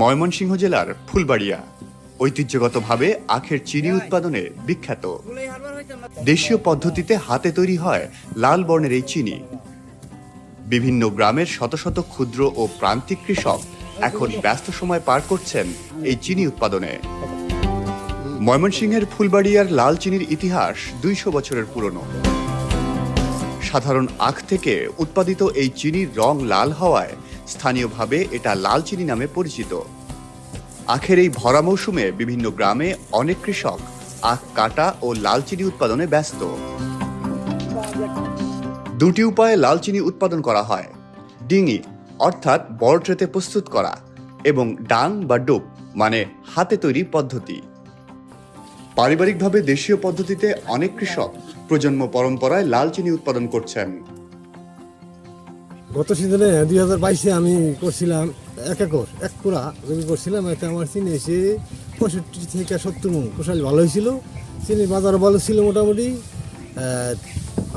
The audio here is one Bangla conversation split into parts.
ময়মনসিংহ জেলার ফুলবাড়িয়া ঐতিহ্যগতভাবে আখের চিনি উৎপাদনে বিখ্যাত। দেশীয় পদ্ধতিতে হাতে তৈরি হয় লাল বর্ণের এই চিনি। বিভিন্ন গ্রামের শত শত ক্ষুদ্র ও প্রান্তিক কৃষক এখন ব্যস্ত সময় পার করছেন এই চিনি উৎপাদনে। ময়মনসিংহের ফুলবাড়িয়ার লাল চিনির ইতিহাস দুইশো বছরের পুরনো। সাধারণ আখ থেকে উৎপাদিত এই চিনির রং লাল হওয়ায় স্থানীয়ভাবে এটা লাল চিনি নামে পরিচিত। আখের এই ভরা মৌসুমে বিভিন্ন গ্রামে অনেক কৃষক আখ কাটা ও লাল চিনি উৎপাদনে ব্যস্ত। দুটি উপায়ে লাল চিনি উৎপাদন করা হয়। ডিঙি, অর্থাৎ বড় ট্রেতে প্রস্তুত করা এবং ডাং বা ডুব মানে হাতে তৈরি পদ্ধতি। পারিবারিকভাবে দেশীয় পদ্ধতিতে অনেক কৃষক প্রজন্ম পরম্পরায় লাল চিনি উৎপাদন করছেন। গত সিজনে দুই হাজার বাইশে আমি করছিলাম এক একর, এক পুরা জমি করছিলাম। এতে আমার চিনি এসে পঁয়ষট্টি থেকে সত্তর মন। কোষাল ভালো হয়েছিল, চিনির বাজার ভালো ছিল মোটামুটি।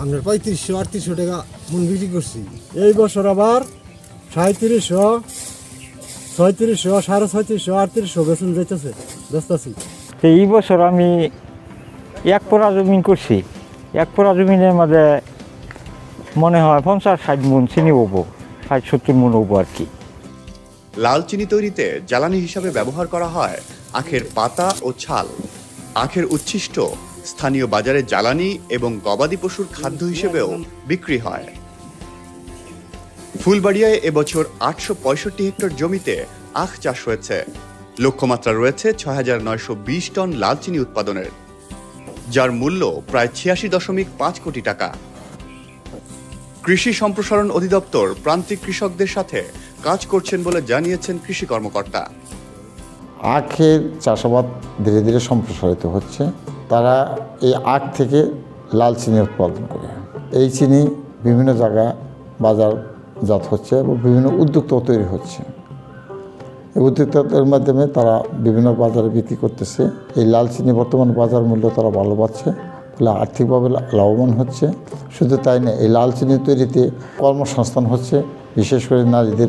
আপনার পঁয়ত্রিশশো, আটত্রিশশো টাকা মন বিক্রি করছি। এই বছর আবার সাঁত্রিশশো, ছয়ত্রিশশো, সাড়ে ছয়ত্রিশশো, আটত্রিশশো ব্যস্ত আছি। তো এই বছর আমি এক পোড়া জমিন করছি। এক পোড়া জমিনের মাঝে মনে হয় পঞ্চাশ, ষাট মন চিনি হব, ষাট, সত্তর মন হব আর কি। লাল চিনি তৈরিতে জ্বালানি হিসাবে ব্যবহার করা হয় আখের পাতা ও ছাল। আখের উচ্ছিষ্ট স্থানীয় বাজারে জ্বালানি এবং গবাদি পশুর খাদ্য হিসেবেও বিক্রি হয়। ফুলবাড়িয়ায় এবছর আটশো পঁয়ষট্টি হেক্টর জমিতে আখ চাষ হয়েছে। লক্ষ্যমাত্রা রয়েছে ছয় হাজার নয়শো বিশ টন লাল চিনি উৎপাদনের। যার মূল্য প্রায় ছিয়াশি দশমিক পাঁচ কোটি টাকা। কৃষি সম্প্রসারণ অধিদপ্তর প্রান্তিক কৃষকদের সাথে কাজ করছেন বলে জানিয়েছেন কৃষি কর্মকর্তা। আখের চাষাবাদ ধীরে ধীরে সম্প্রসারিত হচ্ছে। তারা এই আখ থেকে লাল চিনি উৎপাদন করে। এই চিনি বিভিন্ন জায়গায় বাজারজাত হচ্ছে এবং বিভিন্ন উদ্যোক্তাও তৈরি হচ্ছে। এই উদ্যোক্তাদের মাধ্যমে তারা বিভিন্ন বাজারে বিক্রি করতেছে। এই লাল চিনি বর্তমান বাজার মূল্য তারা ভালো পাচ্ছে। আর্থিকভাবে লাভবান হচ্ছে। শুধু তাই না, এই লাল চিনি তৈরিতে কর্মসংস্থান হচ্ছে। বিশেষ করে নারীদের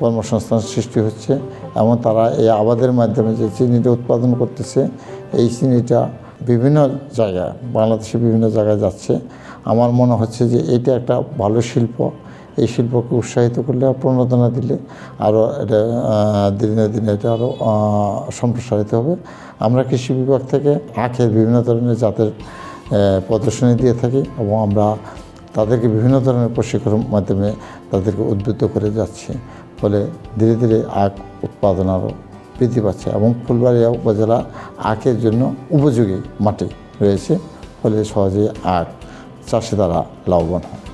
কর্মসংস্থান সৃষ্টি হচ্ছে। এবং তারা এই আবাদের মাধ্যমে যে চিনিটা উৎপাদন করতেছে, এই চিনিটা বিভিন্ন জায়গায়, বাংলাদেশে বিভিন্ন জায়গায় যাচ্ছে। আমার মনে হচ্ছে যে এটা একটা ভালো শিল্প। এই শিল্পকে উৎসাহিত করলে, প্রণোদনা দিলে আরও এটা দিনে দিনে এটা আরও সম্প্রসারিত হবে। আমরা কৃষি বিভাগ থেকে আখের বিভিন্ন ধরনের জাতের প্রদর্শনী দিয়ে থাকি এবং আমরা তাদেরকে বিভিন্ন ধরনের প্রশিক্ষণের মাধ্যমে তাদেরকে উদ্বুদ্ধ করে যাচ্ছি। ফলে ধীরে ধীরে আখ উৎপাদন আরও বৃদ্ধি পাচ্ছে এবং ফুলবাড়িয়া উপজেলা আখের জন্য উপযোগী মাটি রয়েছে। ফলে সহজেই আখ চাষে তারা লাভবান হয়।